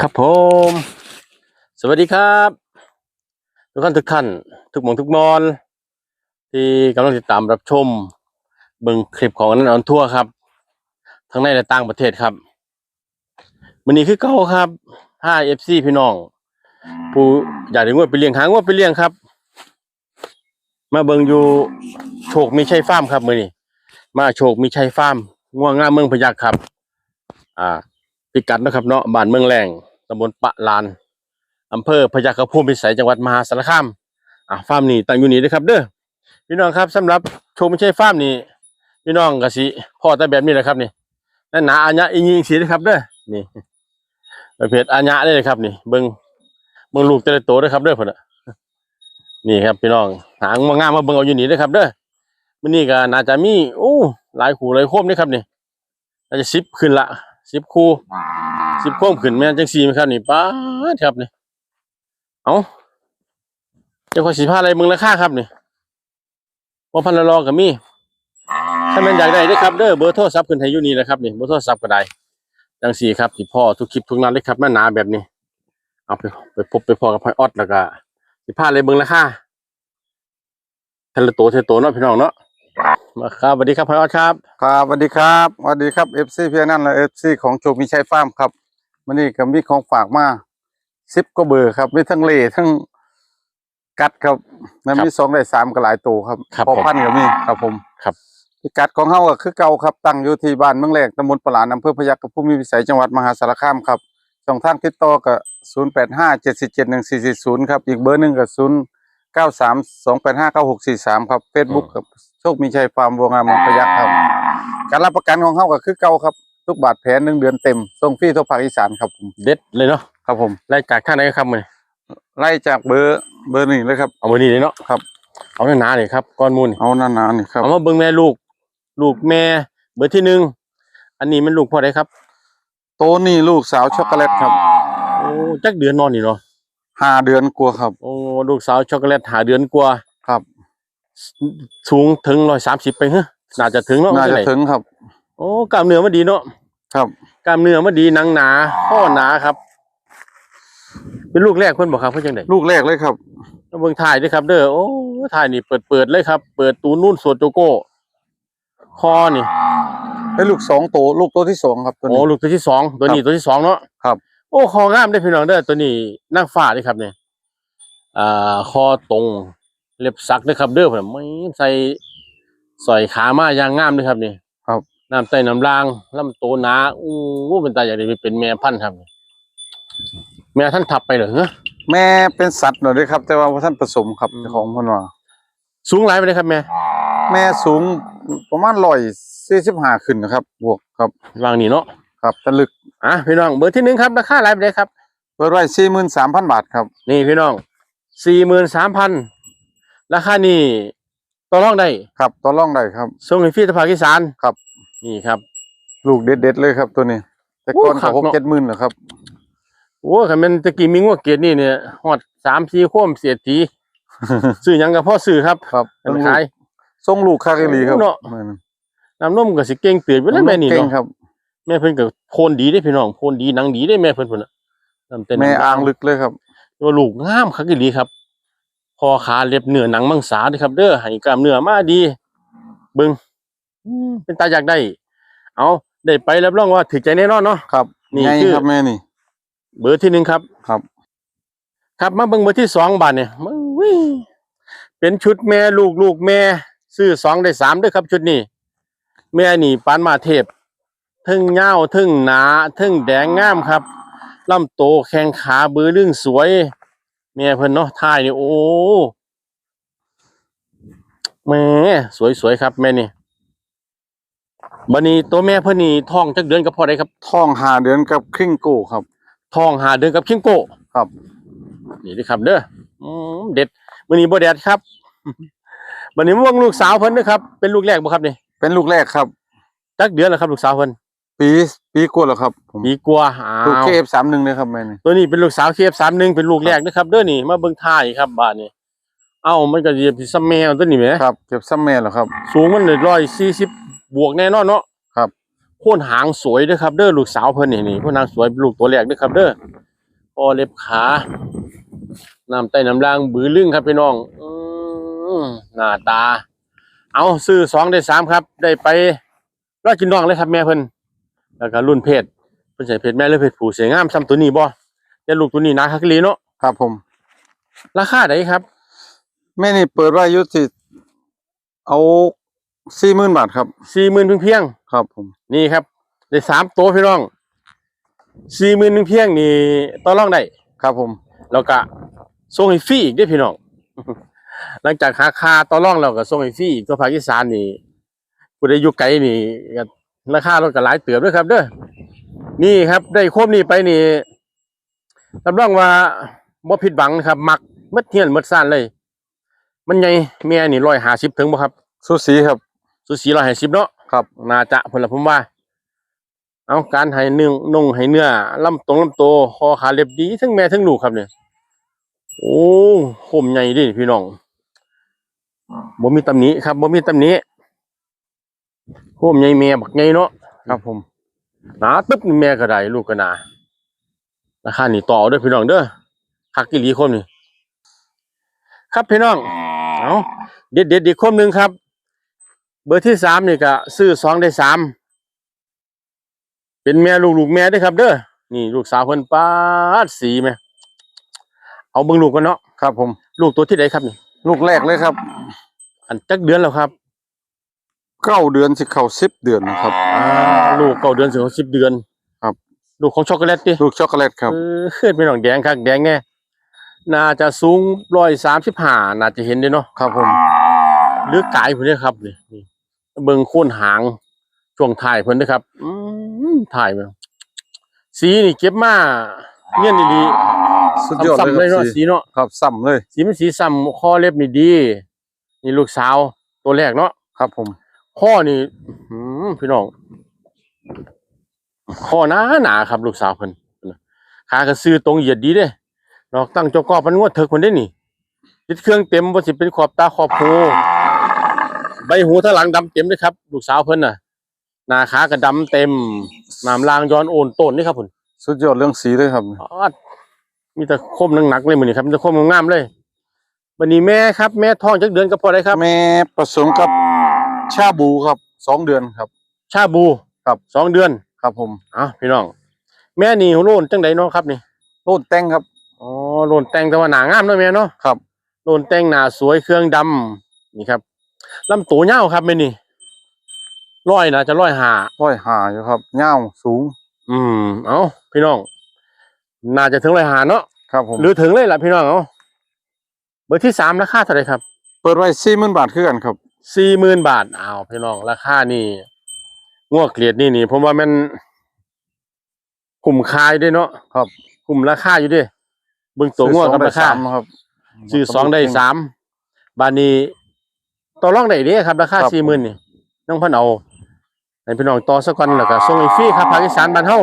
ครับผม สวัสดีครับ ทุกท่านทุกท่านทุกมองทุกมอน ที่กำลังติดตามรับชมเบิ่งคลิปของนันออนทั่วครับ ทั้งในและต่างประเทศครับวันนี้คือเก้าครับห้าเอฟซีพี่น้อง ผู้อยากได้งวดไปเลี้ยงหางวดไปเลี้ยงครับ มาเบิ่งอยู่โชคมีชัยฟาร์มครับมือนี้มาโชคมีชัยฟาร์มง่วงงามเมืองพยัคฆ์ครับ อ่า พิกัดนะครับเนาะบ้านเมืองแรงตำบลปะลานอำเภอพยัคฆภูมิพิสัยจังหวัดมหาสารคามอ่าฟาร์มนี้ตั้งอยู่นี่เด้อครับ เด้อพี่น้องครับสำหรับชว์ไม่ใช่ฟาร์มนี่พี่น้องก็สิพ่อแต่แบบนี้แหละครับนี่นั่นหนาอัญญะอียิงสีนะครับเด้อนี่ประเภทอัญญะเลยครับ นี่เบิ่งเบิ่งลูกแต่ละตัวด้อครับเด้อพุ่นนี่ครับพี่น้องหางมางามมาเบิ่งเอาอยู่นี่เด้อครับ เด้อมื้อนี้ก็น่าจะมีโอ้หลายคู่หลายโคมเด้อครับนี่น่าจะ10ขึ้นละ 10คู่สิบโค้งขึ้นแม่นจังสี่ไหมครับนี่ป้าดครับนี่เอาเจ้าขอยสิพาอะไรมึงราคาครับนี่ว่าพันละรอกับมีถ้าแม่นอยากได้เด้อครับเด้อเบอร์โทรศัพท์ขึ้นให้อยู่นี่นะครับนี่เบอร์โทรศัพท์ก็ได้จังสี่ครับสิพ่อทุกคลิปทุกนัดเลยครับแม่หนาแบบนี้ เอาไปไปพบไปพอกับพอยออดแล้วก็สิพาอะไรมึงราคาทะละโตเทละโตเนาะพี่น้องเนาะ มาครับสวัสดีครับพอยออดครับครับสวัสดีครับสวัสดีครับเอฟซีเพียนั่นและเอฟซีของโชคมีชัยฟาร์มครับวันนี้ก็มีของฝากมาซิปก็เบอร์ครับมีทั้งเล่ทั้งกัดครับแล้วมีสองได้สามก็หลายตัวครับครับพอผมพันก็มีครับผมครับพิกัดของเฮาก็คือเก่าครับตั้งอยู่ที่บ้านเมืองแรกตำบลปลานอำเภอพยัคฆภูมิวิสัยจังหวัดมหาสารคามครับช่องทางติดต่อก็ศูนย์แปดห้าเจ็ดสิบเจ็ดหนึ่งสี่สี่ศูนย์ครับอีกเบอร์หนึ่งก็ศูนย์เก้าสามสองแปดห้าเก้าหกสี่สามครับเฟซบุ๊กครับโชคมีชัยฟาร์มบัวงามเมืองพยัคฆ์ครับ การรับประกันของเขาก็คือเก่าครับ ทุกบาทแผลหนึ่งเดือนเต็มส่งฟรีทั่วภาคอีสานครับผมเด็ดเลยเนาะครับผมไล่จากข้างไหนครับมือไล่จากเบอร์เบอร์หนึ่งเลยครับเอามือนี้เลยเนาะครับ เอาหนาๆเลยครับก้อนมูลเอานานๆนี่ครับเอามาเบิ่งแม่ลูก ลูกแม่ เบอร์ที่หนึ่งอันนี้มันลูกพ่อได้ครับ โตนี่ลูกสาวช็อกโกแลตครับโอ้จักเดือนนอนนี่เนาะห้าเดือนกลัวาครับ โอ้ลูกสาวช็อกโกแลตหาเดือนกว่าครับ สูงถึงร้อยสามสิบไปเฮ้ยน่าจะถึงเนาะน่าจะเท่ไหร่ถึงครับ โอ้กล้ามเนื้อมันดีเนาะครับกล้ามเนื้อมันดีหนังหนาข้อหนาครับ เป็นลูกแรกเพิ่นบอกครับเพิ่นจังไดลูกแรกเลยครับเอาเบิ่งถ่ายด้วยครับ เด้อโอ้ถ่ายนี่เปิดเปิดเลยครับ เปิดตูนุ่นสวดโจโก้คอนี่เป็นลูกสองโตลูกตัวที่สองครับตัวโอ้นี้ลูกตัวที่สองตัวนี้ตัวที่สองเนาะครับ โอ้คองามได้อพี่น้องเด้อตัวนี้นั่งฟ้าเด้อครับเนี่ยอ่าคอตรง เล็บสักเด้อครับเด้อผมไม่ใส่สอยขามาอย่างงามเด้อครับนี่ครับน้ำใต้น้ำลางลำโตหนาอู้เป็นตาอย่างนี้เป็นแม่พันธุ์ครับนี่แม่ท่านทับไปเหรอเฮ้ยแม่เป็นสัตว์หน่อยด้วยครับ แต่ว่าท่านผสมครับอืมเจ้าของเพิ่นว่าสูงหลายไปเลยครับแม่ แม่สูงประมาณร้อยสี่สิบห้าขึ้นนะครับ บวกครับวางนี่เนาะครับตะลึกอะพี่น้องเบอร์ที่หนึ่งครับราคาหลายไปเลยครับเปิดไว้สี่หมื่นสามพันบาทครับ นี่พี่น้องสี่หมื่นสามพัน ราคานี่ต่อรองได้ครับต่อรองได้ครับส่งให้พี่ตะภาคอีสานครับ นี่ครับ ลูกเด็ดๆเลยครับตัวนี้ แต่ก่อนโอ้คัก็กหกเนาะเจ็ดหมื่นเหรอครับ โอ้คันแมันตะกี้มีงวดเกียรตินี่เนี่ยฮอดสามสี่โค้มเสียทีซื้อหยังกับพ่อซื้อครับครับเป็นขายทรงลูกคากิลีครับเนาะแม่นน้ำนมก็สิเก่งเตือนไปแล้วแม่นี่เก่งเนาะครับ แม่เพิ่นก็โพนดีได้พี่น้องโพนดีหนังดีได้แม่เพิ่นพุ่นน่ะน้ำเต้นแม่อ่างลึกเลยครับ ตัวลูกงามคักอีหลีครับค อขาเล็บเนื้อหนังมังสาเด้อครับ เด้อให้กล้ามเนื้อมาดี เบิ่งอืมเป็นตาอยากได้ เอาได้ไปรับรองว่าถึกใจแน่นอนเนาะครับนี่ไงคือครับแม่นี่ เบอร์ที่หนึ่งครับครับ ครับมาเบิ่งเบอร์ที่สองบาทเนี่ยมึงวิเป็นชุดแม่ลูกลูกแม่ซื้อสองได้สามด้วยครับ ชุดนี้แม่นี่ปานมาเทพทึ่งเง่าวทึ่งหนาทึ่งแดงงามครับลำโตแข้งขาเบือเรื่องสวย แม่เพิ่นเนาะท่ายนี่โอ้แม่สวยๆครับ แม่นี่บันนี้ตัวแม่เพิ่นนี่ท้องจักเดือนก็พอได้ครับท้องหาเดือนกับครึ่งกูครับทองหาเดือนกับคิงโกครับนี่เด้อครับ เด้ออืมเด็ดมื้อนี้บ่แดดครับบัดนี้ม่วงลูกสาวเพิ่นเด้อครับ เป็นลูกแรกบ่ครับนี่เป็นลูกแรกครับจักเดือนแล้วครับ ลูกสาวเพิ่น ปีปีกว่าแล้วครับผมปีกว่าอ้าลูกวเคฟสามหนึ่งเลยครับแม่นี่ตัวนี้เป็นลูกสาว KF31 เป็นลูกแรกนะครับเด้อนี่มาเบิ่งท้ายครับบาดนี้ เอ้ามันก็สิสิซ้ำแมวตัวนี้แหมครับเก็บซ้ำแม่แล้วครับ สูงมัน140บวกแน่นอนเนาะครับโโค่นหางสวยเด้อครับเด้อลูกสาวเพิ่นนี่นี่โค่นหางสวยลูกตัวแรกเด้อครับเด้อคอเล็บขาน้ำใต้น้ำล่างบือลึงครับพี่น้องอืมหน้าตา เอาซื้อสองได้สามครับ ได้ไปรอดกินน้องเลยครับแม่เพิ่น แล้วก็รุ่นเพศเพิ่นใส่เพศแม่หรือเพศผู้สวยงามซ้ำตัวนี้บ่แต่ลูกตัวนี้นะคักอีหลีเนาะครับผม ราคาไดครับ แม่นี่เปิดไว้อยุติเอาสี่หมื่นบาทครับ สี่หมื่นเพียงๆครับผมนี่ครับได้สามตัวพี่น้องสี่หมื่นหนึ่งเพียงนี่ต่อรองได้ ครับผม แล้วก็ส่งให้ฟรีอีกได้อพี่น้อง หลังจากหาคาต่อรองแล้วก็ส่งให้ฟรีอีกตัวภาคอีสานนี่ผู้ใดอยู่ไกลนี่ก็ ราคารถก็หลายเติบด้วยครับเด้อนี่ครับ ได้ครบนี่ไปนี่รับรองว่าบ่ผิดหวังนะครับ มักหมดเฮียนหมดซ่านเลย มันใหญ่แม่นี่150ถึงบ่ครับ สุสีครับ สุสี150เนาะครับน่าจะผลละผมว่า เอาการให้เนื้อนุ่งให้เนื้อลำตรงลำโตคอขาเล็บดีทั้งแม่ทั้งลูกครับเนี่ยโอ้คมใหญ่ดิพี่น้องบ่มีตำหนิครับบ่มีตำหนิ โคมใหญ่แม่บักใหญ่เนาะครับ ผมหนาตึ๊บนี่แม่ก็ได้ลูกก็หนาราคานี่ต่อเอาเด้อพี่น้องเด้อคักกิลีคมนี่ครับพี่น้องเอาเด็ดเด็ดๆอีกคมหนึ่งครับ เบอร์ที่สามนี่ก็ซื้อสองได้สามเป็นแม่ลูกลูกแม่เด้วยครับเด้อนี่ลูกสาวเพิ่นปาดสีแม่เอาเบิ่งลูกกันเนาะครับ ผม ลูกตัวที่ใดครับนี่ ลูกแรกเลยครับ อันจักเดือนแล้วครับ เก้าเดือนสิเข้าสิบเดือนนะครับ อ่าลูกเก้าเดือนถึงสิบเดือนครับ ลูกของช็อกโกแลตดิลูกช็อกโกแลตครับ เออขึ้นเป็นหนองแดงครับแดงแน่น่าจะสูงร้อยสามสิบห้าน่าจะเห็นเด้เนาะครับผมหรือกายเพิ่นเด้อครับนี่นี่เบิ่งโค่นหางช่วงท้ายเพิ่นเด้อครับ อืมถ่ายมาสีนี่เก็บมาเงี้ยนดีสุดๆยอดซ้ำๆเลเลยยครับเนาะสีสีเนาะ ครับซ้ำเลย สีมันสีซ้ำข้อเล็บนี่ดี นี่ลูกสาวตัวแรกเนาะครับผม ข้อนี่อืมพี่น้องข้อหนาหนาครับ ลูกสาวเพิ่นขากระซื้อตรงเหยียดดีเด้นอกตั้งเจ้ากอบมันงวดเถิกคนได้นี่ติดเครื่องเต็มบ่สิเป็นขอบตาขอบหูใบหูทางหลังดำเต็มเลยครับ ลูกสาวเพิ่นน่ะหน้าขากระดำเต็มน้ำลางย้อนโอนต้นนี่ครับพุ่นสุดยอดเรื่องสีเลยครับออดมีแต่คมหนักๆเลยมื้อนี้ครับมีแต่คมงามๆเลยวันนี้แม่ครับ แม่ท้องจักเดือนก็พอได้ครับ แม่ผสมกับ ชาบูครับสองเดือนครับ ชาบูครับสองเดือนครับผมอะพี่น้อง แม่นี่โลนจังไดเนาะครับนี่โลดแต่งครับอ๋อโลนแต่งแต่ว่าหนางามเนาะแม่เนาะครับโลนแต่งหนาสวยเครื่องดำนี่ครับลำตัวยาวครับแม่นี่ร้อยนะจะร้อยหาร้อยหาอยู่ครับเงาวสูง อืมเอาพี่น้อง น่าจะถึงร้อยหาเนาะครับผมหรือถึงเลยล่ะพี่น้องเอาเบอร์ที่สามราคาเท่าไหร่ครับ เปิดไว้สี่หมื่นบาทคือกันครับ สี่หมื่นบาทอ้าวพี่น้องราคานี่งวกเกลียดนี่นี่ผมว่ามันคุ้มคายด้วยเนาะครับคุ้มราคาอยู่เด้วยเบิ่งตัวงวกกับราคาซื้อสองได้สามครับซื้อสองได้สามบาทนี้ต่อรองได้เด้ครับ ราคาครับสี่หมื่นนี่น้องเพันเอาให้พี่น้องต่อสักก่อนแล้วก็ส่งให้ฟรีครับภาคอีสานบ้านเฮา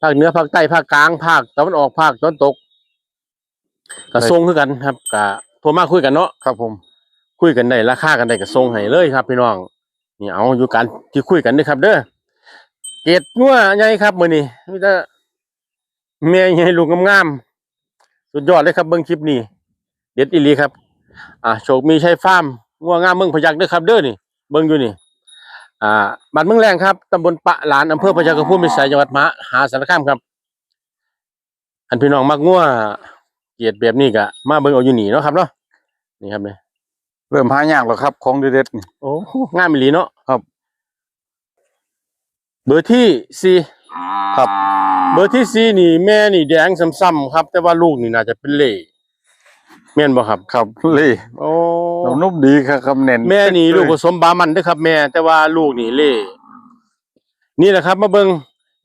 ภาคเหนือภาคใต้ภาคกลางภาคตะวันออกภาคตะวันตกก็ส่งคือกันครับก็โทรมาคุยกันเนาะครับผม คุยกันได้ราคากันได้ก็ส่งให้เลยครับ พี่น้องนี่เอาอยู่กันที่คุยกันเด้อครับ เด้อเกตงัวใหญ่ครับมื้อนี้มีแต่แม่ใหญ่ลูกงามๆสุดยอดเลยครับเบิ่งคลิปนี้เด็ดอีหลีครับ อ่าโชคมีชัยฟาร์มงัวงามเมืองพยัคฆ์เด้อครับ เด้อนี่เบิ่งอยู่นี่อ่าบ้านเมืองแรงครับตำบลปะหลานอำเภอพยัคฆภูมิสัยจังหวัดมหาสารคามครับ อันพี่น้องมักงัวเกียรติแบบนี้ก็มาเบิ่งเอาอยู่นี่เนาะครับเนาะนี่ครับเนี่ย เริ่มหายากแล้วครับ ของเด็ดๆนี่ โอ้งามอีหลีเนาะครับ เบอร์ที่สี่ครับ เบอร์ที่สี่นี่ แม่นี่แดงซ้ำๆครับ แต่ว่าลูกนี่น่าจะเป็นเหล่แม่นบ่ครับ ครับเล่โอ้น้ำนุ่มดีครับคำเน้นแม่นี่ลูกผสมบามันเด้อครับ แม่ แต่ว่าลูกนี่เหล่นี่แหละครับ มาเบิ่ง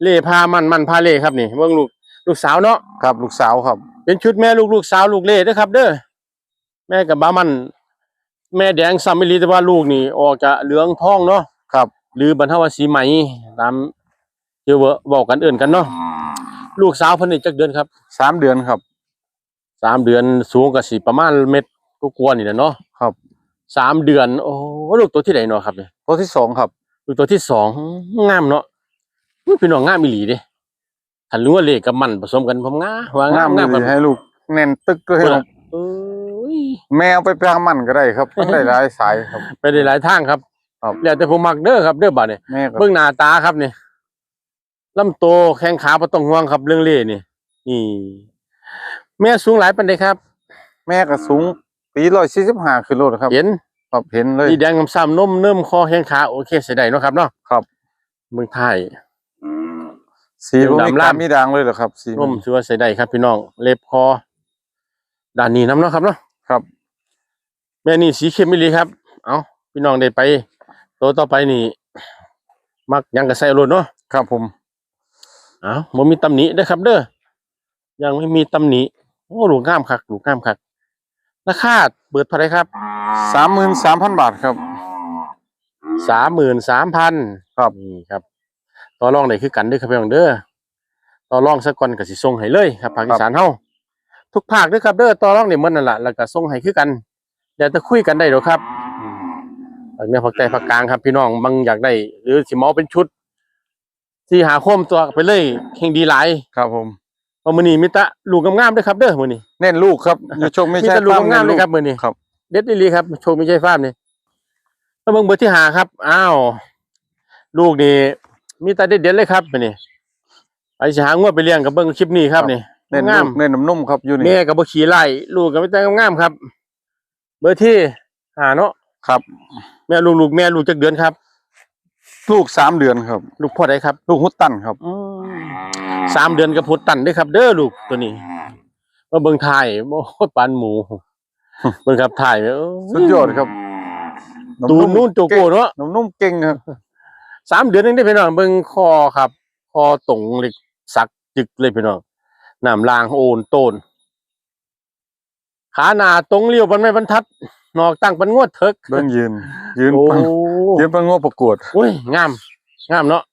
เหล่พามันมันพาเหล่ครับนี่เบิ่งลูกลูกสาวเนาะครับ ลูกสาวครับ เป็นชุดแม่ลูกลูกสาวลูกเหล่เด้อครับ เด้อแม่กับบามัน แม่แดงซ้ำอีหลีแต่ว่าลูกนี่ออกจะเหลืองทองเนาะครับ หรือบรรเทาว่าสีไหมตามเดี๋ยวบอกกันเอื่นกันเนาะลูกสาวเพิ่นนี่จักเดือนครับสามเดือนครับสามเดือนสูงก็สิประมาณเม็ดก็กลัวาๆนี่แหละเนาะครับสามเดือนโอ้ลูกตัวที่ไหนเนาะครับเนี่ยตัวที่สองครับลูกตัวที่สองงามเนาะอุ้ยพี่น้องงามอีหลีเด้ถ้ารู้ว่าเลขกับมันผสมกันผมงาว่างางามมงามดีให้ลูกแน่นตึกเลยครับเอ้ย แมวไปพางมันก็ได้ครับมันได้หลายสายครับ ไปได้หลายทางครับครับแล้วแต่ผมมักเด้อครับเด้อบัดนี่แม่ก็เบิ่งหน้าตาครับนี่ลำโตวแข้งขาบ่ต้องห่วงครับเรื่องเล่นี่นี่ แม่สูงหลายปานใดครับ แม่ก็สูงปีร้อยสี่สิบห้ากิโลนะครับเห็นครับเห็นเลยสีแดงซ้ำๆนมเนิ่มคอแข้งขาโอเคใส่ได้เนาะครับเนาะครับ เมืองไทย สีเดี๋ยวบ่มีดำกาล่ำรมีด่างเลยเหรอครับสีนมถือว่าใส่ได้ครับพี่น้องเล็บคอด้านนี้น้ำเนาะครับเนาะ ครับ แม่นี่สีเข้มไม่ลีครับ เอาพี่น้องได้ไปตัวต่อไปนี่ มักหยังกับใส่รถเนาะครับผมเอาบ่มีตำหนิเด้อครับ เด้อยังไม่มีตำหนิโอ้ลูกงามคักลูกงามคักราคาเปิดเท่าไหรครับสามหมื่นสามพันบาทครับสามหมื่นสามพันครับนี่ครับต่อรองได้คือกันเด้อครับพี่น้องเด้อต่อรองสักก่อนก็สิส่งให้เลย ครับภาคอีสานเฮา ทุกภาคเด้อครับเด้อต่อรองนี่มันนั่นแหละแล้วก็ส่งให้คือกันเดี๋ยวจะคุยกันได้เดี๋ยวครับภาคเหนือภาคใต้ภาคกลางครับ พี่น้องบางอยากได้ หรือสิเหมาเป็นชุดที่หาโคมตัวไปเลยเฮงดีหลายครับ ผมเพราะมื้อนี้มีแตะลูกงามๆเด้อครับเด้อมื้อนี้เน้นลูกครับอยู่ชงไม่มีใช่แต่ลูกฟร์งามๆเลน้ยนครับมื้อนี้ครับ เด็ดดีๆครับโชว์ไม่ใช่ฟาร์มนี่แล้วเบิ่งเบอร์ที่หาครับอ้าวลูกนี่มีแต่เด็ดๆเลยครับมื้อนี้ไปสิหางวดไปเลี้ยงกับเบิ่งคลิปนี้ครับนี่ เน้นงาลูมกเน้นน้ำนุ่มครับอยู่นี่แม่กับบ่ขี่ไล่ลูกก็ไม่แต่งามๆครับ เบอร์ที่หาเนาะครับ แม่ลูกลูกแม่ลูกจักเดือนครับ ลูกสามเดือนครับ ลูกพ่อใดครับ ลูกฮุตตันครับอืมสามเดือนกับพุดตันเด้อครับ เด้อลูกตัวนี้มาเบิ่งถ่ายโอ้ยปานหมูเบิ่งครับถ่ายเอ้สุดยอดครับตูนนู่นโจโก้เนาะน้ำนุ่มเก่งครับสามเดือนนึงได้อพี่น้องเบิ่งคอครับ คอตรงเหล็กสักจึกเลยพี่น้อง น้ำลางโอนโตน ขาหน้าตรงเลี้ยวปันไม่บรรทัด นอกตั้งปันงวดเถิกเบิ่งยืน ยืนโอ้ปังยืนปังงวประกวดโอ้ยงาม งามเนาะ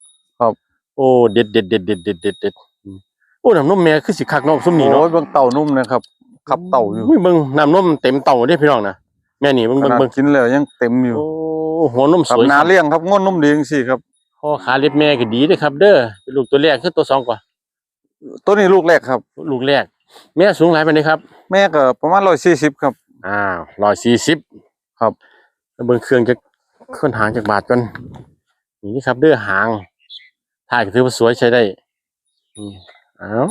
ครับ โอ้เด็ดเด็ดเด็ดเด็ดเด็ดเด็ดเด็ดอืมโอ้น้ำนมแม่คือสิคักเน้องซุ่มนี่โอ้เนาะยเบิ่งเต่านุ่มนะครับขับเต่าอยู่อุ้ยเบิ่งน้ำนมเต็มเต่าเด้อพี่น้องนะแม่นี่เบิ่งขเบิ่งนาดเบิ่งกินแล้วยังเต็มอยู่โอ้หัวนมครัสบวยนาครับเลี้ยงครับง้นนุ่มดีจังซี่ครับคอขาเล็บแม่ก็ดีเด้อครับ เด้อเป็นลูกตัวแรกคือตัวสองกว่า ตัวนี้ลูกแรกครับ ลูกแรก แม่สูงหลายปานใดครับ แม่ก็ประมาณ140ครับอ้าวร้อยสี่สิบครับแล้วเบิ่งเครื่องจะเคลื่อนหางจากบาทกันนี่ครับเด้อหางถ่ายก็ถือว่าสวยใช้ได้อืมเอา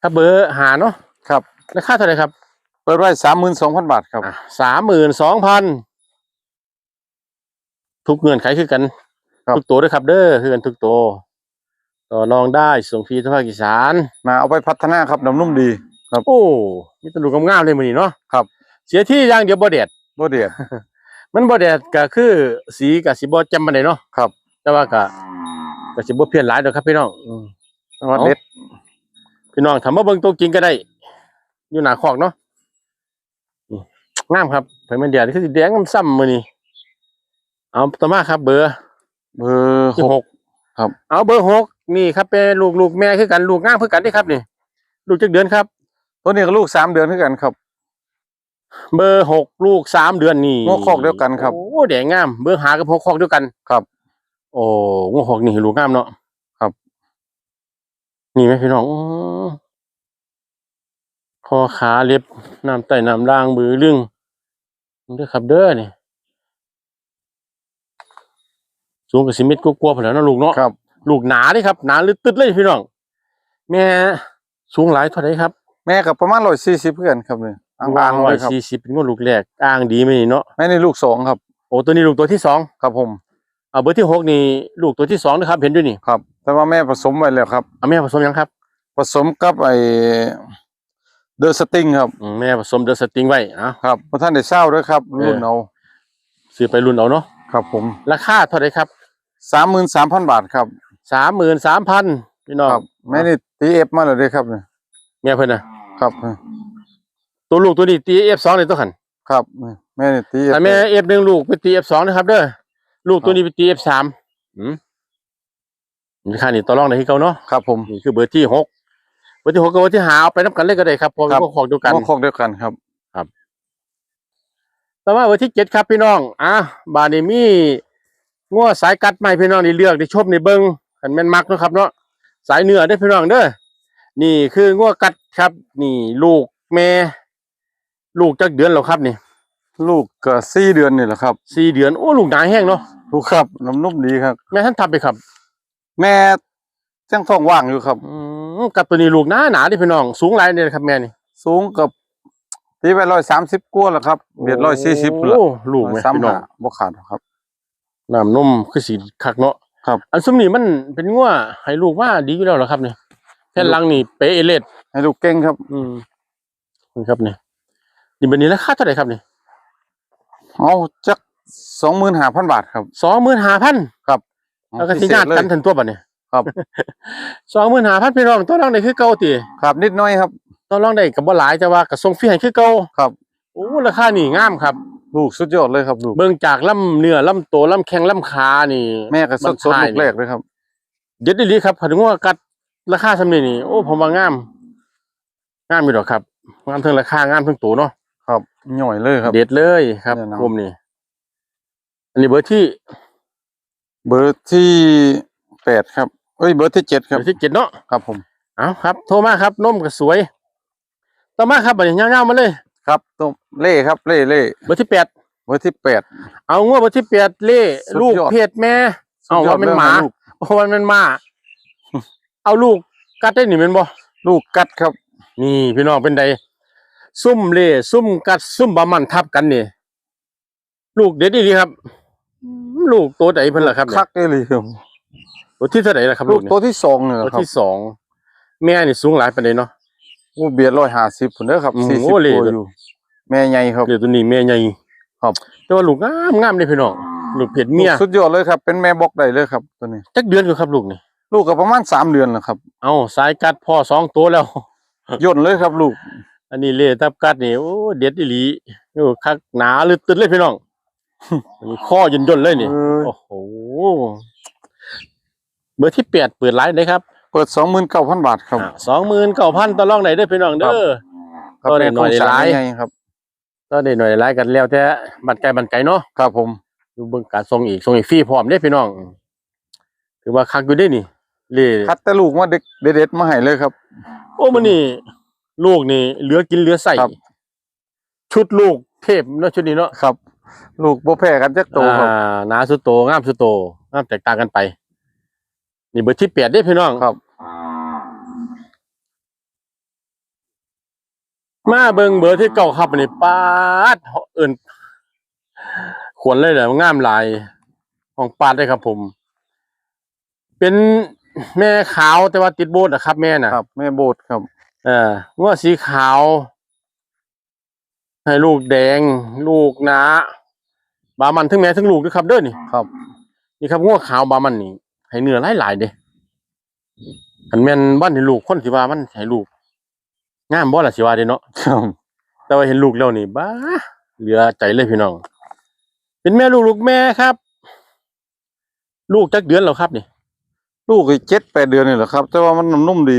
ถ้าเบอร์หาเนาะครับราคาเท่าไหร่ครับ เปิดไว้32,000บาทครับสามหมื่นสองพันทุกเงื่อนไขคือกันทุกตัวด้วยครับเด้อคือกันทุกตัว ต่อรองได้ส่งฟรีทั่วภาคอีสานมาเอาไปพัฒนาครับน้ำนุ่มดีโอ้มีแตลูกงามๆเลยมื้อนี้เนาะครับ เสียที่อย่างเดียวบ่แดดบ่เดียดมันบ่แดดก็คือสีก็สิบ่จำปานใดเนาะครับ แต่ว่าก็ก็สิบ่เพี้ยนหลายดอกครับพี่น้องอืมแต่ว่าเอาเด็ดพี่น้องถามมาเบิ่งตัวจริงก็ได้ อยู่หน้าคอกเนาะอืมงามครับไผมันแดดคือสิแดงซ้ำๆมื้อนี้เอาต่อมาครับ เบอร์ เบอร์ที่หหกกครับ เอาเบอร์หก นี่ครับเป็นลูกลูกแม่คือกันลูกงามคือกันเด้ครับนี่ลูกจักเดือนครับ ตัวนี้ก็ลูกสามเดือนคือกันครับ เบอร์หกลูกสามเดือนนี่งวคอกเดียวกันครับโอ้แดงงาม เบอร์หากับหกคอกเดียวกันครับ โอ้งวคอกนี่ลูกงามเนาะครับ นี่ไหมพี่น้องอื้อคอขาเล็บน้ำไต่น้ำล่างมือลึงนี่เด้อครับเด้อนี่สูงกับสิเมตรกลัวาๆพอแหล้วเนาะลูกเนาะครับ ลูกหนาเด้ครับหนาลึกตึดเลยพี่น้อง แม่สูงหลายเท่าไหร่ครับ แม่ก็ประมาณ140เพื่อนครับนี่อ่างๆร้เลอยยครับสี่สิบเป็นงวดลูกแรกอ้างดีไหมนี่เนาะแม่นี่ลูกสองครับโอ้ตัวนี้ลูกตัวที่สองครับผมเอาเบอร์ที่หกนี่ลูกตัวที่สองนะครับเห็นด้วยนี่ครับ แต่ว่าแม่ผสมไว้แล้วครับเอาแม่ผสมยังครับ ผสมกับไอเดอะสติงครับอืมแม่ผสมเดอะสติงไว้อะครับพระท่านได้เศร้าด้วยครับเออรุ่นเอาซื้อไปรุ่นเอาเนาะครับผมราคาเท่าไหร่ครับสามหมื่นสามพันบาทครับ สามหมื่นสามพันพี่น้องครับแม่นี่ตีเอฟมาเลยเด้อครับเนี่ยแม่เพิ่นนะครับเออตัวลูกตัวนี้ตีเอฟสองเลยตัวขันครับนี่แม่นี่ตีเอฟแต่แม่เอฟหนึ่งลูกไปตีเอฟสองนะครับเด้อลูกตัวนี้ไปตีเอฟสามอืมราคานี่ต่อรองในที่เก่าเนาะครับ ผมนี่คือเบอร์ที่หกเบอร์ที่หกกับเบอร์ที่หาเอาไปนับกันเลยก็ได้ครับเพอครับพวกของเดียวกันหัวโคกเดียวกันครับต่อมาเบอร์ที่เจ็ดครับพี่น้องอะบาดนี้มีงัวสายกัดไม่พี่น้องนี่เลือกได้ชมในเบิง ขันแม่นมักเนาะครับเนาะสายเนื้อได้อพี่น้องเด้อนี่คืองัวกัดครับ นี่ลูกแม่ ลูกจักเดือนแล้วครับนี่ลูกก็สี่เดือนนี่แหละครับสี่เดือนโอ้ลูกหนาแห้งเนาะลูกครับน้ำนุ่มดีครับ แม่ท่านทับไปครับ แม่จังท้องว่างอยู่ครับอืมกับตัวนี้ลูกหนาหนาดิพี่น้อง สูงหลายเนี่ยครับแม่นี่สูงกับตีไปร้อยสามสิบกว่าแล้วครับเบียดร้อยสี่สิบละโอ้ลูกแม่ซ้ำพี่น้องหาบ่ขาดหรอกครับน้ำนมคือสีคักเนาะ ครับ อันซุมนี้มันเป็นงัวให้ลูกว่าดีอยู่แล้วเหรอครับเนี่ยแค่ลังนี่เป๊ะเอเลดให้ลูกเก่งครับ อืมนี่ครับเนี่ยนี่บันนี้ราคาเท่าไหร่ครับนี่เอาจักสองหมื่นห้าพันบาทครับสองหมื่นห้าพันครับแล้วก็สิญาติกันทันตัวบัดเนี่ยครับสองหมื่นห้าพันพี่น้องตัวรองได้คือเก่าติครับนิดหน้อยครับตัวรองได้กับบ่หลายแต่ว่ากระทรงฟรีให้คือเก่าครับโอ้ราคานี่งามครับ ลูกสุดยอดเลยครับลูกเบิ่งจากลำเนื้อลำโตลำแข้งลำขานี่แม่ก็สดสดมันลูทายกแรกเลยครับ เด็ดดีครับถึงว่ากัดราคาสำเนีนี่โอ้ผมว่างามงามอยู่ดอกครับงามทั้งราคางามทั้งตัวเนาะครับหน่อยเลยครับ เด็ดเลยครับแน่นอนผมนี่อันนี้เบอร์ที่ เบอร์ที่แปดครับเอ้ยเบอร์ที่เจ็ดคเบรัอบร์ที่เจ็ดเนาะครับผมเอาครับ โทรมาครับนมก็สวยต่อมาครับบัดนี้ยาวๆมาเลย ครับต้มเล่ครับเล่เล่เบอร์ที่แปดเบอร์ที่แปด เอางวดเบอร์ที่แปดเล่สุดลูกยอดเพศแม่เอาสุดยอดว่าเป็นหมาเรื่องลูก โอ้ว่าเป็นหมา เอาลูกกัดได้หนิเป็นบ่ ลูกกัดครับ นี่พี่น้องเป็นใดซุ่มเล่ซุ่มกัดซุ่มบะมันทับกันนี่ ลูกเด็ดดีครับ ลูกตัวไหนเพิ่นล่ะครับเนี่ยคักได้เลยครับตัวที่เท่าไหร่ล่ะครับลูลูกกตัวเนี่ยที่สองเนี่ยตัวครับที่สองแม่นี่สูงหลายปานใดเนาะ โอ้เบียดร้อยห้าสิบผมเด้อครับอืมสี่โอ้สิบเล่ ตัวอยู่ แม่ใหญ่ครับ เดี๋ยวตัวนี้แม่ใหญ่ครับ แต่ว่าลูกงามงามเลยพี่น้องลูกเพศเมียลูกสุดยอดเลยครับ เป็นแม่บอกได้เลยครับ ตัวนี้ จักเดือนอยู่ครับลูกนี่ลูกก็ประมาณสามเดือนแล้วครับเอาสายกัดพ่อสองตัวแล้ว ย่นเลยครับ ลูกอันนี้เล่ทับกัดนี่โอ้เด็ดอีหลีโอ้คักหนาลึกตึดเลยพี่น้อง อันนี้ข้อย่นย่นๆเลยนี่เออโอ้โหเบอร์ที่แปดเปิดไลฟ์เลยครับ เปิดสองหมื่นเก้าพันบาทครับ สองหมื่นเก้าพันต่อรองไหนเด้อพี่น้องเด้อ ครับก็ได้หน่อยแม่โครงสร้างหลายใหญ่ครับก็ได้หน่อยไลฟ์กันแล้วแต่บันไกลบันไกลเนาะครับผม ดูเบิ่งการส่งอีกส่งอีกฟรีพร้อมเด้อพี่น้องถือว่าคักอยู่เด้นี่เล่คัดแต่ลูกมาเด็กเด็ดๆมาให้เลยครับ โอ้มันนี่ลูกนี่เหลือกินเหลือใส่ครับ ชุดลูกเทพเนาะชุดนี้เนาะ ครับ ลูกบ่แพ้กันจักโตครับ อ่าหนาสุดโตงามสุดโตงามแตกต่างกันไป นี่เบอร์ที่แปดได้อพี่น้องครับ มาเบิงเบอร์ที่เก่าครับอันนี้ปาดเอิ่นขวนเลยเหรองามหลาย ของปาดได้ครับผม เป็นแม่ขาวแต่ว่าติดโบสนะครับ แม่น่ะครับ แม่โบดครับ เอองัวสีขาว ให้ลูกแดง ลูกหนาบามันทั้งแม่ทั้งลูกด้วยครับเด้อนี่ครับ นี่ครับงัวขาวบามันนี่ ให้เนื้อหลายหลายๆเด้คันแม่นบ้านให้ลูกคนสิว่ามันให้ลูกงามบ่ล่ะสิว่าเด้เนาะครับแต่ว่าเห็นลูกแล้วนี่บ้าเหลือใจเลยพี่น้อง เป็นแม่ลูกลูกแม่ครับ ลูกจักเดือนแล้วครับนี่ลูกอีกเจ็ดแปดเดือนนี่แหละครับ แต่ว่ามันนุ่มดี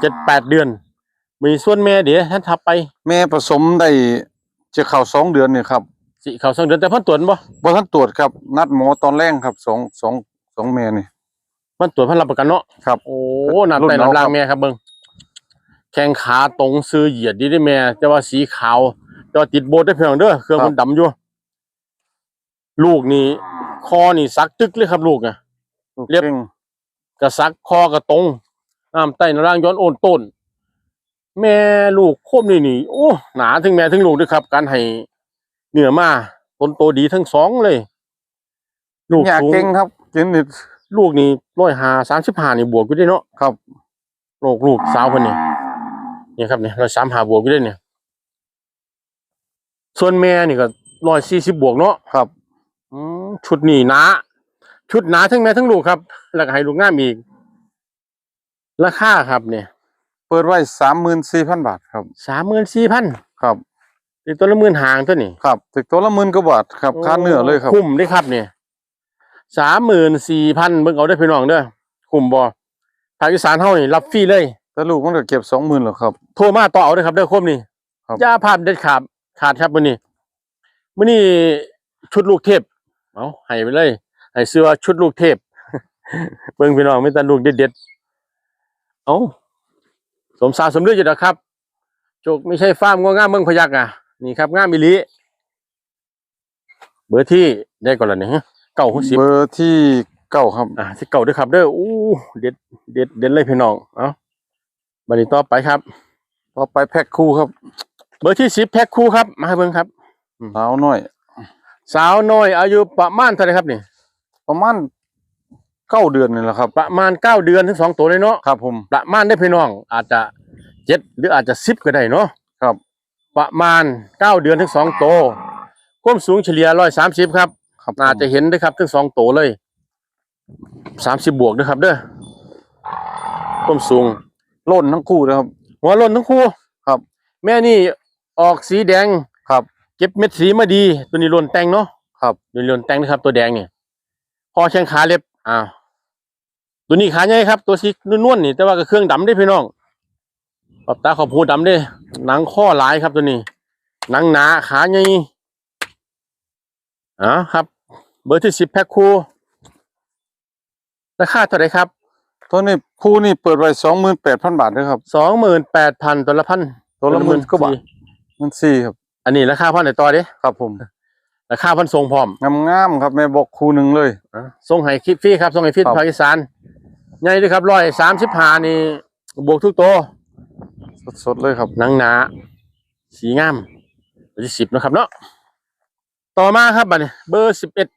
เจ็ดแปดเดือน มีส่วนแม่เดี๋ยวท่านทับไป แม่ผสมได้จะเข้าสองเดือนนี่ครับสิเขาสองเดือนแต่เพ่นตรวจบ่บ่ทันตรวจครับ นัดหมอตอนแรกครับสองสองสองแม่นี่ เพ่นตรวจเพ่นรับประกันเนาะครับ โอ้น้ำรุ่นไตน้องน้ำลาคงรับแม่ครับเบิ่งแข้งขาตรงซื้อเหยียดดีได้แม่แต่ว่าสีขาวแต่ว่าติดโบสได้เพียงเด้อเครื่องมันดำอยู่ลูกนี่คอนี่สักจึกเลยครับ ลูกอะลูกเรียบก่งกระซักคอกระตรงน้ำไตนร่างย้อนโอนต้น แม่ลูกโคมนี่นี่โอ้หนาถึงแม่ถึงลูกด้วยครับ การให้เนื้อมาต้นโตดีทั้งสองเลย ลูกอยากสูงเก่งครับกินนี่ ลูกนี่ร้อยหาสามสิบห้านี่บวกอยู่ได้เนาะครับลูกลูกสาวคนนี้นี่ครับเนี่ยร้อยสามหาบวกอยู่ได้เนี่ย ส่วนแม่นี่ก็ร้อยสี่สิบบวกเนาะครับอืมชุดนี่หนาชุดหนาทั้งแม่ทั้งลูกครับแล้วก็ให้ลูกง่ามอีกราคาครับเนี่ย เปิดไว้สามหมื่นสี่พันบาทครับสามหมื่นสี่พันครับอีกตัวละหมื่นหางตัวนี่ครับถึกตัวละหมื่นกว่าบาทครับค่าเนื้อเลยครับคุ้มได้ครับเนี่ย สามหมื่นสี่พันเบิ่งเอาได้อพี่น้องเด้อคุ้มบ่ภาคอีสานเฮานี่รับฟรีเลย แต่ลูกมันก็เก็บสองหมื่นแล้วครับ โทรมาต่อเอาเด้อครับเด้อคมนี่ครับ อย่าพลาดเด็ดขาดขาดครับมื้อนี้มื้อนี้ชุดลูกเทพเอาให้ไปเลยให้เสื้อว่าชุดลูกเทพ เบิ่งพี่น้องไม่ตันลูกเด็ดๆเอ้าสมสารสมฤทธิ์อยู่นะครับจกไม่ใช่ฟาร์มงงามเมืองพยักอะ นี่ครับงามมิลิเบอร์ที่ได้ก่อนละเนี่ย เก้าหกสิบเบอร์ที่เก้าครับอ่าที่เก่าด้วยครับ เด้ออู้เด็ดเด็ดเด็ดเลยพี่น้องเอ้าบันนี้ต่อไปครับ ต่อไปแพ็คคู่ครับ เบอร์ที่สิบแพ็คคู่ครับมาให้เบิ่งครับสาวน้อย สาวน้อย อายุประมาณเท่าไหรครับนี่ประมาณเก้าเดือนนี่แหละครับ ประมาณเก้าเดือนถึงสองตัวเลยเนาะครับผมประมาณได้อพี่น้อง อาจจะเจ็ดหรืออาจจะสิบก็ได้เนาะครับ ประมาณเก้าเดือนถึงสองตัวความสูงเฉลี่ยร้อยสามสิบครับ ครับอาจจะเห็นได้อครับถึงสองตัวเลยสามสิบบวกด้วยครับ เด้อความสูงโล่นทั้งคู่นะครับ หัวโล้นทั้งคู่ครับ แม่นี่ออกสีแดงครับ เก็บเม็ดสีมาดี ตัวนี้โลนแต่งเนาะครับตัวนี้โลนแต่งนะครับ ตัวแดงนี่พอแข้งขาเล็บอ้าวตัวนี้ขาใหญ่ครับ ตัวสีนวลๆนี่ แต่ว่าก็เครื่องดำได้พี่น้องปรับตาขอบพูดำได้หนังข้อหลายครับตัวนี้ หนังหนาขาใหญ่อ่าครับ เบอร์ที่สิบแพ็คคู่ราคาเท่าไหร่ครับตัวนี้คู่นี่เปิดไว้สองหมื่นแปดพันบาทนะครับสองหมื่นแปดพันตัวละพันตัวละหมื่นกว่าบาทมันสี่ครับ อันนี้ราคาพันไหนต่อเด้ครับผมราคาพันทรงพร้อมงามๆครับแม่บอกคู่หนึ่งเลยอะส่งให้คลิปฟรีครับส่งให้ฟิตครับภาคอีสานใหญ่ด้วยครับร้อยสามสิบห้านี่บวกทุกตัวสดๆเลยครับหนังหนา สีงามเบอร์ที่สิบนะครับเนาะต่อมาครับบัดนี้เบอร์สิบเอ็ด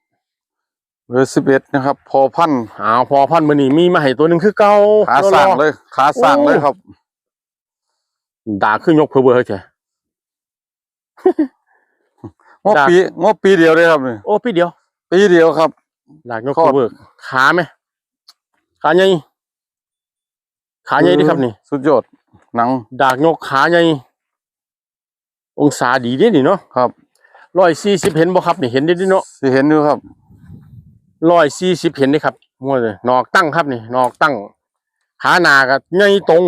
เบอร์สิบเอ็ดนะครับ พอพันอ้าวพอพันมือนี่มีมาให้ตัวหนึ่งคือเก่าขาตัวรอสั่งเลย ขาสั่งเลยครับ ด่าขึ้นยกเพอเบอร์เฉยงบจากปีงบปีเดียวเลยครับนี่โอ้พี่เดียว ปีเดียวครับด่ายกครัเพบอเบอร์ขาไหมขาใหญ่ขาใหญ่ดีครับนี่ สุดยอดหนังดากยกขาใหญ่องศาดีเด้นี่เนาะครับร้อยสี่สิบเห็นบ่ครับนี่เห็นได้ดิเนาะสิเห็นอยู่ครับ ร้อยสี่สิบเห็นได้ครับมั่วเลยนอกตั้งครับนี่นอกตั้งขาหนากับใหญ่ตรง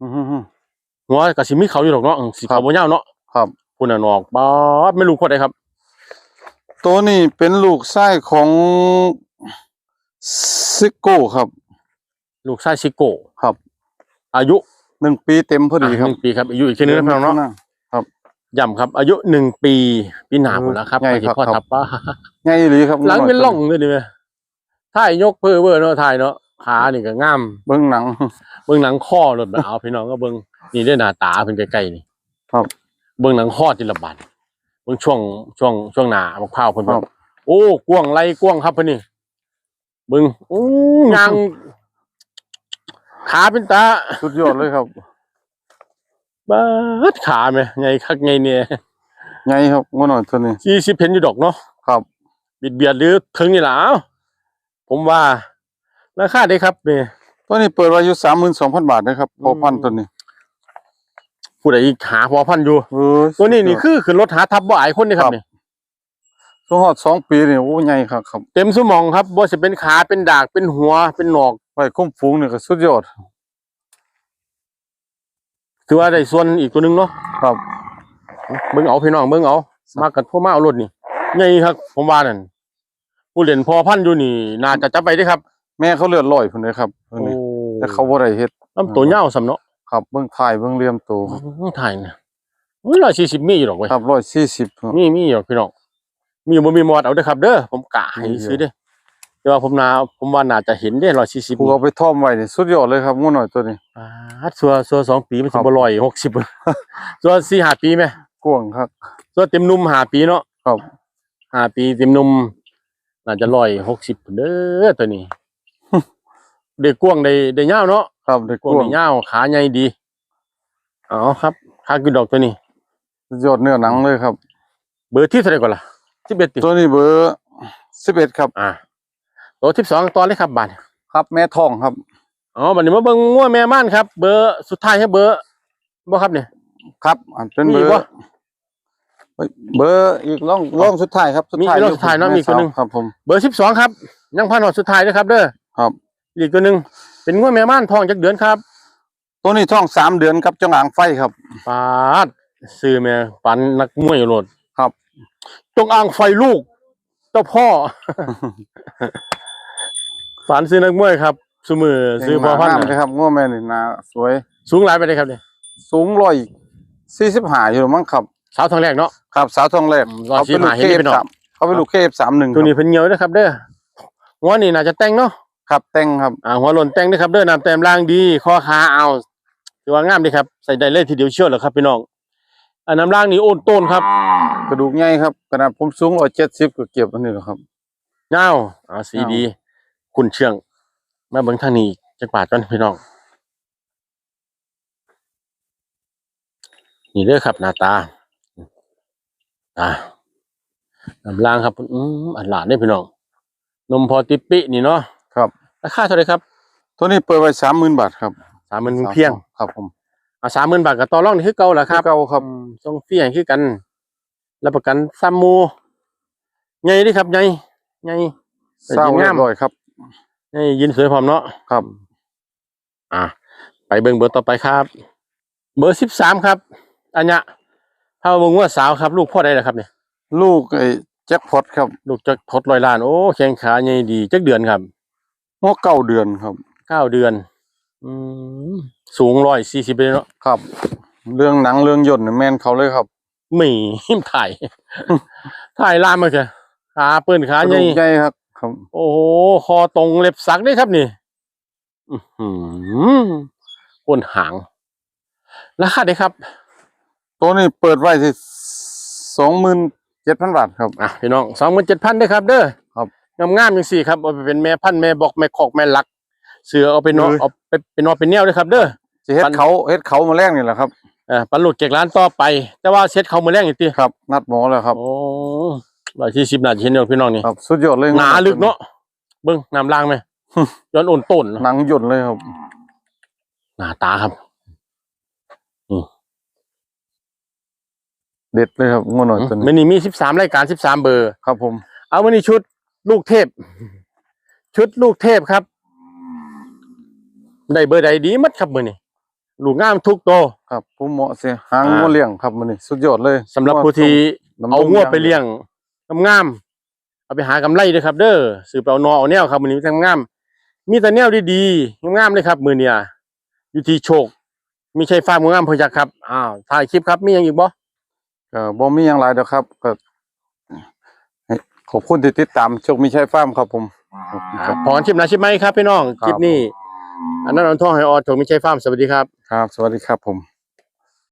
อื้อหือหัวกับสิมีเขาอยู่หรอกเนาะอืมสิครัเขาบบ่ยาวเนาะครับพุ่นน่ะนอกป๊าดไม่รู้คนใดครับ ตัวนี้เป็นลูกไส้ของซิโก้ครับ ลูกชายชิโก้ครับ อายุหนึ่งปีเต็มพอดีคหรับนึ่งปีครับอายุอีกทีนึงนะพี่น้องเนาะ ย่ำครับ อายุหนึ่งปีปีหน้าหมดแล้วครับใหญ่ครับพ่อครับทับป้าง่ายดีครับหลังเป็นล่องเลยดิแม่ถ่ายยกเพื่อเบอร์เนาะถ่ายเนาะขานี่ก็งามเบิ้งหนัง เบื้องหนังข้อรถแบบเอาพี่น้องก็เบื้องนี่ด้วยหน้าตาเป็นใกล้ๆนี่ครับเบื้องหนังข้อจิละบาทเบื้องช่วงช่วงช่วงหน้าบักพร้าวเพิ่นครัเบิ่บงโอ้กว้างไรกว้างครับเพิ่นนี่เบิ่งโอ้ยางขาเป็นตาสุดยอดเลยครับ บาดขาแม่ไงคักไงเนี่ยไงครับงอหน่อยตัวนี้สี่สิบเห็นอยู่ดอกเนาะครับ บิดเบียดหรือถึงนี่ล่ะเอ้าผมว่าราคาได้ครับนี่ตัวนี้เปิดไว้อยู่สามหมื่นสองพันบาทนะครับพอพันอืมตัวนี้ผู้ใดหาพอพันอยู่เออตัวนี้นี่คือขึ้นรถหาทับบ่อายคนนี่ครับครับนี่ตัวหอดสองปีนี่โอ้ใหญ่ครับครับ เต็มสมองครับบ่สิเป็นขาเป็นดากเป็นหัวเป็นหนอกไว้คุ้มฝูงนี่ก็สุดยอด ถือว่าได้ส่วนอีกตัวหนึงเนาะครับเบิ่งเอาพี่น้องเบิ่งเอามากับพ่อมาเอารถนี่ใหญ่ครับ ผมว่านั่นผู้เล่นพอพันธุ์อยู่นี่น่าจะจับไปได้ครับ แม่เขาเลือดลอยพุ่นเลยครับตัวโอ้นี้แต่เขาบ่ได้เฮ็ดลำตัวยาวสำเนาะครับเบิ่งถ่ายเบิ่งเหลี่ยมตัวอื้อถ่ายนะเฮ้ย140มีอยู่ดอกเว้ยครับร้อยสี่สิบมีมีอยู่พี่น้องมีอยู่บ่มีหมอดเอาเด้อครับ เด้อผมกะให้มีอยู่ซื้อเด้อ แต่ว่าผมนาผมว่าน่าจะเห็นเด้140ผู้เอาไปท่อมไว้นี่สุดยอดเลยครับงูหน่อยตัวนี้ อ่าสัวสัวสองปีมันครัสิบบ่ร้อยหกสิบสัวสี่ห้าปีไหมกว้างครับสัวเต็มหนุ่มห้าปีเนาะครับห้าปีเต็มหนุ่มน่าจะร้อยหกสิบเด้อตัวนี้เด็กกว้างได้ได้ยาวเนาะครับได้กกว้างว้างได้ยาวขาใหญ่ดีอ๋อครับคากินดอกตัวนี้สุดยอดเนื้อหนังเลยครับ เบอร์ที่เท่าไหร่ก่อนล่ะสิบเอ็ดติตัวนี้เบอร์สิบเอ็ดครับอ่า ตัวที่สองตอนเลยครับบาทครับแม่ทองครับอ๋อบัดนี้มาเบิ่งงัวแม่ม่านครับ เบอร์สุดท้ายให้เบอร์บ่ครับเนี่ยครับอันเป็นมีเบออีกร์วะเฮ้ยเบอร์อีกร่องร่องสุดท้ายครับมีอีกร่องสุดท้ายเนอะมีอีกตัวหนึ่ง ครับผม เบอร์สิบสองครับยังพันหอดสุดท้ายนะครับ เด้อครับ อีกตัวหนึ่งเป็นงัวแม่ม่านทองจักเดือนครับตัวนี้ท้องสามเดือนครับจงอางไฟครับ ปาดซื้อแม่ปันนักมวยโลดครับ จงอ่างไฟลูก เจ้าพ่อ ฝันซื้อนักมวยครับสมือซื้อพอพันงามธุ์เลยน่ะครับง้อแม่นี่นาสวย สูงหลายไปเลยครับเนี่ยสูงร้อยสี่สิบห้าอยู่หรือมั้งครับ สาวทองแรกเนาะครับสาวทองแรกอืมร้อยสี่สิบห้าเห็นเคนี่ฟพี่น้องสามเขาเป็นลูกเคฟสามหนึ่งตัวนี้เพิ่นเหนียวนะครับ เด้อหัวนี่น่าจะแต่งเนาะครับแต่งครับอ่าหัวหล่นแต่งนะครับเด้อน้ำแต้มล่างดีข้อขาเอาถือว่างามดีครับใส่ได้เลยทีเดียวเชื่อเหรอครับพี่น้องอันน้ำล่างนี่โอนต้นครับ กระดูกใหญ่ครับขนาดผมสูงร้อยเจ็ดสิบก็เก็บอันนี้แหละครับเงาอ่าสีเงาดี คุณเชื่อง มาเบิ่งทางนี้จักบาทกันพี่น้อง นี่เด้อครับหน้าตา อ่าน้ำล่างครับอืมอันหลานได้อพี่น้อง นมพอติปปินี่เนาะครับ ราคาเท่าไหรครับ ตัวนี้เปิดไว้สามหมื่นบาทครับสามหมื่นเพียง ครับผมอ่าสามหมื่นบาทกับต่อรองนี่คือเก่าแหละครับ เก่าครับอืมทรงเฟี้ยงคือกัน รับประกันซ้ำหมูใหญ่เดิครับใหญ่ใหญ่เศร้ายิงเรีงายมบร้อยครับ ใหญ่ยินสวยพร้อมเนาะครับ อะไปเบิ่งเบอร์ต่อไปครับ เบอร์สิบสามครับ อันเนี้ยถ้าเบิ่งว่าสาวครับ ลูกพ่อใดล่ะครับเนี่ยลูกไอ้แจ็คพอตครับ ลูกจะทดลอยล้านโอ้แข้งขาใหญ่ดีจักเดือนครับหัวเก้าเดือนครับเก้าเดือน อืมสูงร้อยสี่สิบเลยเนาะครับ เรื่องหนังเรื่องยนต์เนี่ยแม่นเขาเลยครับหมีหิมถ่ายถ่ายล่ามมาเถอะขาเปิ้นขากระใหดูญ่กใหญ่ครับ ครับโอ้โหคอตรงเล็บสักด้วยครับนี่อือหือก้นหาง ราคาเด้ครับ ตัวนี้เปิดไว้ที่สองหมื่นเจ็ดพันบาทครับอะพี่น้องสองหมื่นเจ็ดพันด้วยครับ เด้อครับงามงามๆอย่างสี่ครับเอาไปเป็นแม่พันธุ์แม่บอกแม่คอกแม่ลัก เสือเอาไปนอนเอ้ยเอาไปเป็นนอนเป็นแนวด้วยครับ เด้อสิเฮ็ดปันเขาเฮ็ดเขามาแรกนี่แหละครับอ่าปันหลุดเจ็กล้านต่อไป แต่ว่าเซ็ตเขามือแรงอีกทีครับ นัดหมอแล้วครับโอ้ ร้อยสี่สิบนาทีเดียวพี่น้องนี่ครับสุดยอดเลยหนาลึกเนาะเบิ้งน้ำล่างไหมย้อนโอนต้นเนาะหนังหยดเลยครับ หน้าตาครับเด็ดเลยครับงวหน่อยตัวมันี้นนี่มีสิบสามรายการสิบสามเบอร์ครับ ผม เอาวันนี้ชุดลูกเทพ ชุดลูกเทพครับ ได้เบอร์ใดดีมัดครับมือนี่ลูกงามทุกโตวครับ ผมเหมาะเสียหางอ่างัวเลี้ยงครับมันนี่สุดยอดเลยสำหรับผู้ที่น้ำนมเอางัวย่ไปเลี้ยง งามๆเอาไปหากำไรเด้อครับ เด้อสืบเอานอเอาแนวครับมือนี้ทำงามมีแต่แนวดีๆงามๆเลยครับ มือเนี่ยอยู่ที่โชคมีใช่ฟาร์มงามพอยักครับอ้าวถ่ายคลิปครับมีอย่างอีกบ่ก็บ่มีหยังหลายดอกครับก็ให้ขอบคุณที่ติดตามโชคมีชัยฟาร์มครับผมขอบคุณครับพอกันคลิปหนะคลิปไหมครับพี่น้องครับคลิปนี้อันนั้นอันท่องให้ออดโชคมีใช่ฟาร์มสวัสดีครับครับ สวัสดีครับผม